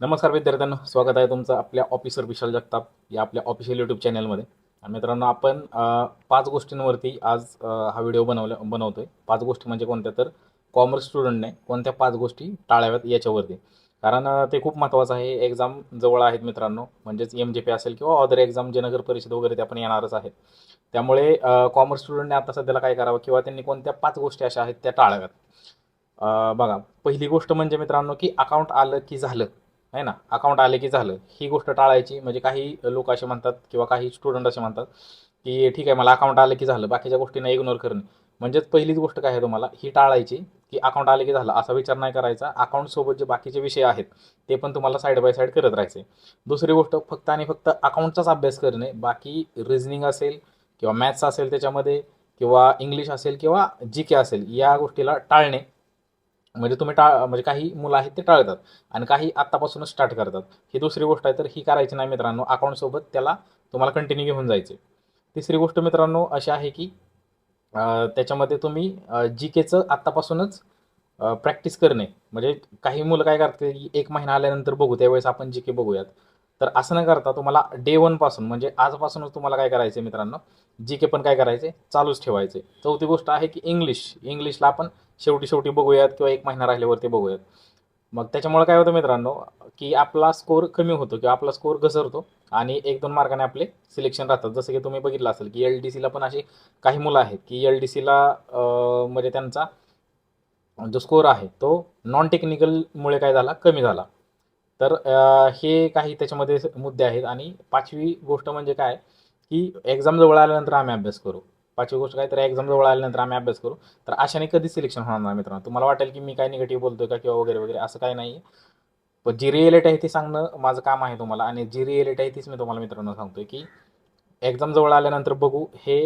नमस्कार विद्यार्थ्यांनो स्वागत आहे तुमचं आपल्या ऑफिसर विशाल जगताप या आपल्या ऑफिशियल यूट्यूब चॅनलमध्ये आणि मित्रांनो आपण पाच गोष्टींवरती आज हा व्हिडिओ बनवला बनवतोय. पाच गोष्टी म्हणजे कोणत्या तर कॉमर्स स्टुडंटने कोणत्या पाच गोष्टी टाळाव्यात याच्यावरती. कारण ते खूप महत्त्वाचं आहे. एक्झाम जवळ आहेत मित्रांनो. म्हणजेच एम जे पी असेल किंवा अदर एक्झाम जे नगर परिषद वगैरे ते आपण येणारच आहेत. त्यामुळे कॉमर्स स्टुडंटने आता सध्याला काय करावं किंवा त्यांनी कोणत्या पाच गोष्टी अशा आहेत त्या टाळाव्यात. बघा पहिली गोष्ट म्हणजे मित्रांनो की अकाउंट आलं की झालं. आहे ना? अकाउंट आले की झालं. ही गोष्ट टाळायची म्हणजे काही लोक असे म्हणतात किंवा काही स्टुडंट असे म्हणतात की ठीक आहे मला अकाउंट आलं की झालं. बाकीच्या गोष्टींना इग्नोर करणे म्हणजेच पहिलीच गोष्ट काय आहे तुम्हाला? ही टाळायची की अकाउंट आले की झालं असा विचार नाही करायचा. अकाउंटसोबत जे बाकीचे विषय आहेत ते पण तुम्हाला साईड बाय साईड करत राहायचे. दुसरी गोष्ट फक्त आणि फक्त अकाउंटचाच अभ्यास करणे. बाकी रिझनिंग असेल किंवा मॅथ्स असेल त्याच्यामध्ये किंवा इंग्लिश असेल किंवा जी के असेल या गोष्टीला टाळणे. म्हणजे तुम्ही टाळ म्हणजे काही मुलं आहेत ते टाळतात आणि काही आत्तापासूनच स्टार्ट करतात. ही दुसरी गोष्ट आहे तर ही करायची नाही मित्रांनो. अकाउंटसोबत त्याला तुम्हाला कंटिन्यू घेऊन जायचे तिसरी गोष्ट मित्रांनो अशी आहे की त्याच्यामध्ये तुम्ही जी केचं आत्तापासूनच प्रॅक्टिस करणे. म्हणजे काही मुलं काय करते की एक महिना आल्यानंतर बघू त्यावेळेस आपण जी के बघूयात. तर असं न करता तुम्हाला डे वनपासून म्हणजे आजपासूनच तुम्हाला काय करायचं मित्रांनो? जी के पण काय करायचे चालूच ठेवायचे चौथी गोष्ट आहे की इंग्लिश इंग्लिशला आपण शेवटी शेवटी बघूयात किंवा एक महिना राहिल्यावरती बघूयात. मग त्याच्यामुळे काय होतं मित्रांनो की आपला स्कोअर कमी होतो किंवा आपला स्कोअर घसरतो आणि एक दोन मार्काने आपले सिलेक्शन राहतात. जसं की तुम्ही बघितलं असेल की एल डी सीला पण अशी काही मुलं आहेत की एल डी सीला म्हणजे त्यांचा जो स्कोअर आहे तो नॉन टेक्निकलमुळे काय झाला? कमी झाला. तर हे काही त्याच्यामध्ये मुद्दे आहेत आणि पाचवी गोष्ट म्हणजे काय की एक्झाम जवळ आल्यानंतर आम्ही अभ्यास करू. पाचवी गोष्ट काय तर एक्झाम जवळ आल्यानंतर आम्ही अभ्यास करू. तर अशाने कधी सिलेक्शन होणार नाही मित्रांनो. तुम्हाला वाटेल की मी काय निगेटिव्ह बोलतोय का किंवा वगैरे वगैरे असं काही नाही पण जी रिएलिटी आहे ती सांगणं माझं काम आहे तुम्हाला. आणि जी रिएलिटी आहे तीच मी तुम्हाला मित्रांनो सांगतोय की एक्झाम जवळ आल्यानंतर बघू हे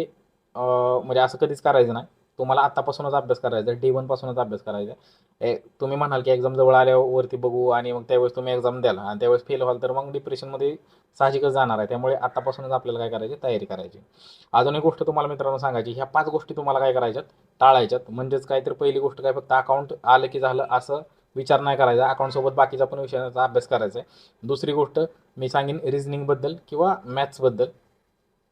म्हणजे असं कधीच करायचं नाही. तुम्हाला आत्तापासूनच अभ्यास करायचा आहे डे वनपासूनच अभ्यास करायचा आहे. ए, तुम्ही म्हणाल की एक्झाम जवळ आल्यावरती बघू आणि मग त्यावेळेस तुम्ही एक्झाम द्याल आणि त्यावेळेस फेल व्हाल तर मग डिप्रेशनमध्ये साहजिकच जाणार आहे. त्यामुळे आत्तापासूनच आपल्याला काय करायची? तयारी करायची. अजून एक गोष्ट तुम्हाला मित्रांनो सांगायची ह्या पाच गोष्टी तुम्हाला काय करायच्यात? टाळायच्यात. म्हणजेच काय पहिली गोष्ट काय फक्त अकाउंट आलं की झालं असं विचार नाही करायचा. अकाउंटसोबत बाकीचा पण विषयाचा अभ्यास करायचा आहे. दुसरी गोष्ट मी सांगेन रिझनिंगबद्दल किंवा मॅथ्सबद्दल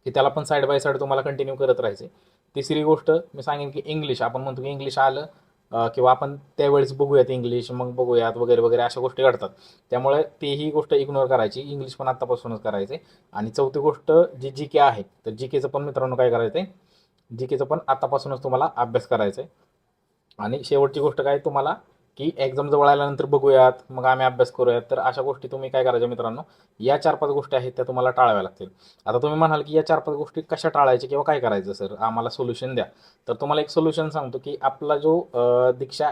की त्याला पण साईड बाय साईड तुम्हाला कंटिन्यू करत राहायचे तिसरी गोष्ट मी सांगेन की इंग्लिश आपण म्हणतो की इंग्लिश आलं किंवा आपण त्यावेळेस बघूयात इंग्लिश मग बघूयात वगैरे वगैरे अशा गोष्टी घडतात. त्यामुळे तेही गोष्ट इग्नोर करायची इंग्लिश पण आत्तापासूनच करायचे आणि चौथी गोष्ट जी जी के आहे तर जी केचं पण मित्रांनो काय करायचं आहे जी केचं पण आत्तापासूनच तुम्हाला अभ्यास करायचा आहे आणि शेवटची गोष्ट काय तुम्हाला? की एक्झाम जवळ आल्यानंतर बघूयात मग आम्ही अभ्यास करूयात. तर अशा गोष्टी तुम्ही काय करायच्या मित्रांनो? या चार पाच गोष्टी आहेत त्या तुम्हाला टाळाव्या लागतील. आता तुम्ही म्हणाल की या चार पाच गोष्टी कशा टाळायच्या किंवा काय करायचं सर? आम्हाला सोल्युशन द्या. तर तुम्हाला एक सोल्युशन सांगतो की आपला जो दीक्षा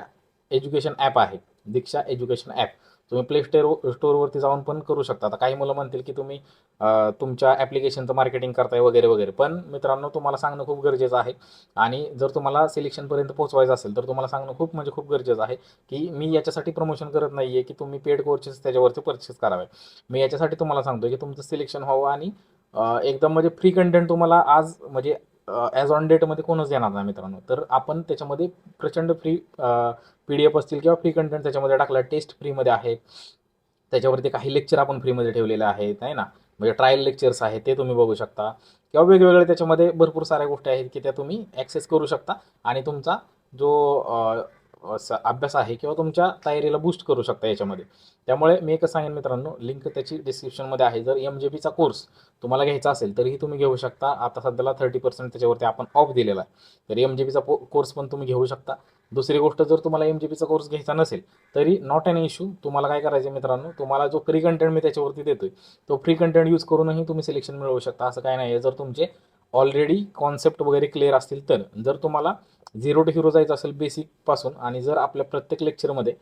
एज्युकेशन ॲप आहे दीक्षा एज्युकेशन ॲप तुम्ही प्ले स्टोर स्टोअरवरती जाऊन पण करू शकता. आता काही मुलं म्हणतील की तुम्ही तुमच्या ॲप्लिकेशनचं मार्केटिंग करताय वगैरे वगैरे. पण मित्रांनो तुम्हाला सांगणं खूप गरजेचं आहे. आणि जर तुम्हाला सिलेक्शनपर्यंत पोहोचवायचं असेल तर तुम्हाला सांगणं खूप म्हणजे खूप गरजेचं आहे की मी याच्यासाठी प्रमोशन करत नाही आहे की तुम्ही पेड कोर्सेस त्याच्यावरती परचेस करावे. मी याच्यासाठी तुम्हाला सांगतो की तुमचं सिलेक्शन व्हावं आणि एकदम म्हणजे फ्री कंटेंट तुम्हाला आज म्हणजे ॲज ऑन डेटमध्ये कोणच येणार नाही मित्रांनो. तर आपण त्याच्यामध्ये प्रचंड फ्री पी डी एफ असतील किंवा फ्री कंटेंट त्याच्यामध्ये टाकला टेस्ट फ्रीमध्ये आहे. त्याच्यावरती काही लेक्चर आपण फ्रीमध्ये ठेवलेले आहेत आहे ना? म्हणजे ट्रायल लेक्चर्स आहेत ते तुम्ही बघू शकता. किंवा वेगवेगळे त्याच्यामध्ये भरपूर साऱ्या गोष्टी आहेत की त्या तुम्ही ॲक्सेस करू शकता. आणि तुमचा जो अभ्यास आहे किंवा तुमच्या तयारीला बूस्ट करू शकता याच्यामध्ये. त्यामुळे मी एकच सांगेन मित्रांनो लिंक त्याची डिस्क्रिप्शनमध्ये आहे. जर एम जे पीचा कोर्स तुम्हाला घ्यायचा असेल तरीही तुम्ही घेऊ शकता. आता सध्याला थर्टी पर्सेंट त्याच्यावरती आपण ऑफ दिलेला आहे. तर एम जे पीचा कोर्स पण तुम्ही घेऊ शकता. दुसरी गोष्ट जर तुम्हाला एम जे पीचा कोर्स घ्यायचा नसेल तरी नॉट एन इश्यू तुम्हाला काय करायचं मित्रांनो तुम्हाला जो फ्री कंटेंट मी त्याच्यावरती देतोय तो फ्री कंटेंट यूज करूनही तुम्ही सिलेक्शन मिळवू शकता. असं काय नाही आहे जर तुमचे ऑलरेडी कॉन्सेप्ट वगैरे क्लिअर असतील तर. जर तुम्हाला झिरो टू हिरो जायचं असेल बेसिकपासून आणि जर आपल्या प्रत्येक लेक्चरमध्ये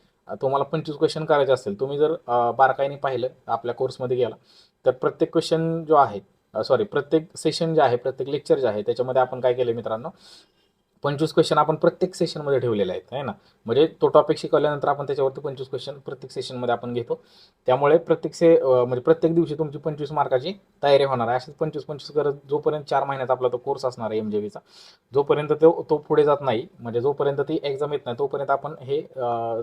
तुम्हाला पंचवीस क्वेश्चन करायचे असेल तुम्ही जर बारकाईने पाहिलं आपल्या कोर्समध्ये गेला तर प्रत्येक क्वेश्चन जो आहे सॉरी प्रत्येक सेशन जे आहे प्रत्येक लेक्चर जे आहे त्याच्यामध्ये आपण काय केलं मित्रांनो? पंचवीस क्वेश्चन आपण प्रत्येक सेशनमध्ये ठेवलेले आहेत आहे ना? म्हणजे तो टॉपिक शिकवल्यानंतर आपण त्याच्यावरती पंचवीस क्वेश्चन प्रत्येक सेशनमध्ये आपण घेतो. त्यामुळे प्रत्येक से म्हणजे प्रत्येक दिवशी तुमची पंचवीस मार्काची तयारी होणार आहे. अशीच पंचवीस पंचवीस करत जोपर्यंत चार महिन्यात आपला तो कोर्स असणार आहे एम जे बीचा जोपर्यंत तो तो पुढे जात नाही म्हणजे जोपर्यंत ती एक्झाम येत नाही तोपर्यंत आपण हे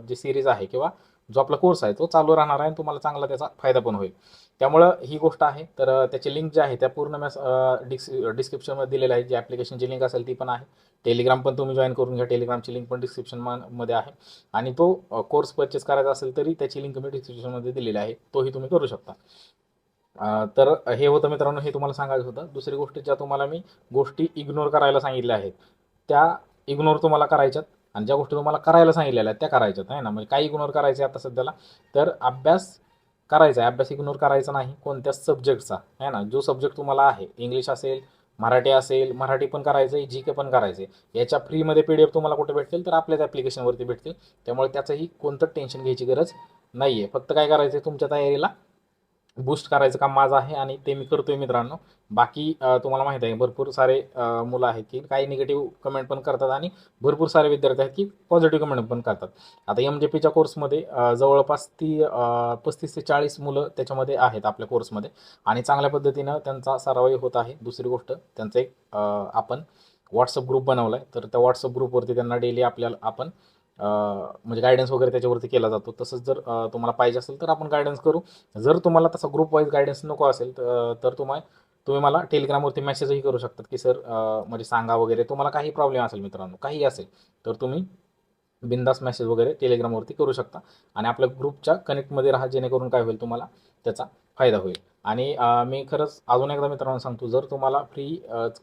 जे सिरीज आहे किंवा जो आपला कोर्स आहे तो चालू राहणार आहे आणि तुम्हाला चांगला त्याचा फायदा पण होईल. त्यामुळं ही गोष्ट आहे. तर त्याची लिंक जी आहे त्या पूर्ण मॅस डिस्क डिस्क्रिप्शनमध्ये दिलेलं आहे. जी ॲप्लिकेशनची लिंक असेल ती पण आहे. टेलिग्राम पण तुम्ही जॉईन करून घ्या. टेलिग्रामची लिंक पण डिस्क्रिप्शनमध्ये आहे. आणि तो कोर्स परचेस करायचा असेल तरी त्याची लिंक मी डिस्क्रिप्शनमध्ये दिलेली आहे. तोही तुम्ही करू शकता. तर हे होतं मित्रांनो हे तुम्हाला सांगायचं होतं. दुसरी गोष्ट ज्या तुम्हाला मी गोष्टी इग्नोर करायला सांगितल्या आहेत. त्या इग्नोर तुम्हाला करायच्यात आणि ज्या गोष्टी तुम्हाला करायला सांगितलेल्या आहेत त्या करायच्यात. आहे ना? म्हणजे काय इग्नोर करायचे आता सध्याला? तर अभ्यास करायचा आहे अभ्यास इग्नोर करायचा नाही कोणत्याच सब्जेक्टचा आहे ना? जो सब्जेक्ट तुम्हाला आहे इंग्लिश असेल मराठी असेल मराठी पण करायचं आहे जी के पण करायचं आहे याच्या फ्रीमध्ये पी डी एफ तुम्हाला कुठे भेटतील? तर आपल्याच ॲप्लिकेशनवरती भेटतील. त्यामुळे त्याचंही कोणतं टेन्शन घ्यायची गरज नाही आहे फक्त काय करायचं आहे तुमच्या तयारीला बूस्ट करायचं काम माझं आहे आणि ते मी करतोय मित्रांनो. बाकी तुम्हाला माहीत आहे भरपूर सारे मुलं आहेत की काही निगेटिव्ह कमेंट पण करतात आणि भरपूर सारे विद्यार्थी आहेत की पॉझिटिव्ह कमेंट पण करतात. आता एम जे पीच्या कोर्समध्ये जवळपास ती पस्तीस ते चाळीस मुलं त्याच्यामध्ये आहेत आपल्या कोर्समध्ये आणि चांगल्या पद्धतीनं त्यांचा सरावही होत आहे. दुसरी गोष्ट त्यांचं एक आपण व्हॉट्सअप ग्रुप बनवला आहे तर त्या व्हॉट्सअप ग्रुपवरती त्यांना डेली आपल्याला आपण म्हणजे गायडन्स वगैरे त्याच्यावरती केला जातो. तसंच जर तुम्हाला पाहिजे असेल तर आपण गायडन्स करू. जर तुम्हाला तसा ग्रुप वाईज गायडन्स नको असेल तर तर तुम्हाला तुम्ही मला टेलिग्रामवरती मेसेजही करू शकतात की सर म्हणजे सांगा वगैरे. तुम्हाला काही प्रॉब्लेम असेल मित्रांनो काही असेल तर तुम्ही बिंदास मेसेज वगैरे टेलिग्रामवरती करू शकता. आणि आपल्या ग्रुपच्या कनेक्टमध्ये राहा जेणेकरून काय होईल तुम्हाला त्याचा फायदा होईल. आणि मी खरंच अजून एकदा मित्रांनो सांगतो जर तुम्हाला फ्री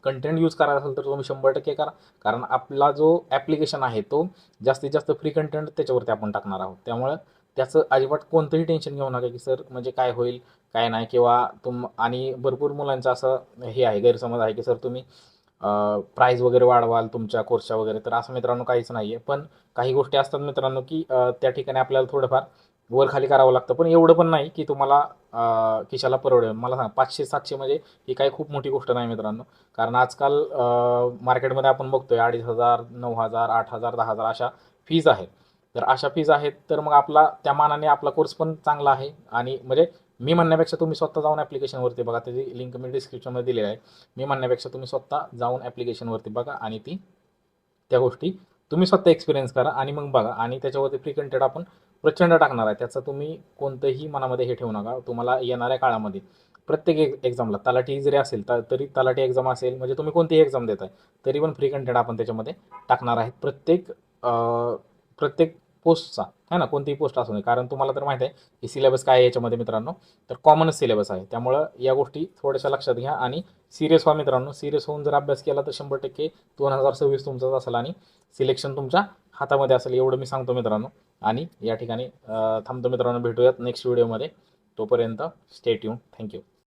कंटेंट यूज करायचा असेल तर तुम्ही शंभर टक्के करा. कारण आपला जो ॲप्लिकेशन आहे तो जास्तीत जास्त फ्री कंटेंट त्याच्यावरती आपण टाकणार आहोत. त्यामुळं त्याचं अजिबात कोणतंही टेन्शन घेऊ नका की सर म्हणजे काय होईल काय नाही? किंवा तुम आणि भरपूर मुलांचं असं हे आहे गैरसमज आहे की सर तुम्ही प्राईज वगैरे वाढवाल तुमच्या कोर्सच्या वगैरे. तर असं मित्रांनो काहीच नाही आहे पण काही गोष्टी असतात मित्रांनो की त्या ठिकाणी आपल्याला थोडंफार वर खाली करावं लागतं. पण एवढं पण नाही की तुम्हाला खिशाला परवडेल. मला सांगा पाचशे सातशे म्हणजे ही काही खूप मोठी गोष्ट नाही मित्रांनो. कारण आजकाल मार्केटमध्ये आपण बघतोय अडीच हजार नऊ हजार आठ हजार दहा हजार अशा फीज आहेत. तर अशा फीज आहेत तर मग आपला त्या मानाने आपला कोर्स पण चांगला आहे. आणि म्हणजे मी म्हणण्यापेक्षा तुम्ही स्वतः जाऊन ॲप्लिकेशनवरती बघा. त्याची लिंक मी डिस्क्रिप्शनमध्ये दिलेली आहे. मी म्हणण्यापेक्षा तुम्ही स्वतः जाऊन ॲप्लिकेशनवरती बघा आणि ती त्या गोष्टी तुम्ही स्वतः एक्सपिरियन्स करा आणि मग बघा. आणि त्याच्यावरती फ्रिक्वेंटेड आपण प्रचंड टाकणार आहे. त्याचं तुम्ही कोणतंही मनामध्ये हे ठेवू नका. तुम्हाला येणाऱ्या काळामध्ये प्रत्येक एक एक्झामला तलाठी जरी असेल तर तरी तलाठी एक्झाम असेल म्हणजे तुम्ही कोणतीही एक्झाम देताय तरी पण फ्री कंटेंट आपण त्याच्यामध्ये टाकणार आहेत. प्रत्येक प्रत्येक पोस्टचा आहे ना? कोणतीही पोस्ट असू नये. कारण तुम्हाला तर माहिती आहे की सिलेबस काय आहे याच्यामध्ये मित्रांनो? तर कॉमनच सिलेबस आहे. त्यामुळं या गोष्टी थोड्याशा लक्षात घ्या आणि सिरियस व्हा मित्रांनो. सिरियस होऊन जर अभ्यास केला तर शंभर टक्के दोन हजार सव्वीस तुमचाच असेल आणि सिलेक्शन तुमच्या हातामध्ये असेल. एवढं मी सांगतो मित्रांनो. आणि या ठिकाणी थांबतो मित्रांनो भेटूयात नेक्स्ट व्हिडिओमध्ये तोपर्यंत स्टेट येऊन थँक्यू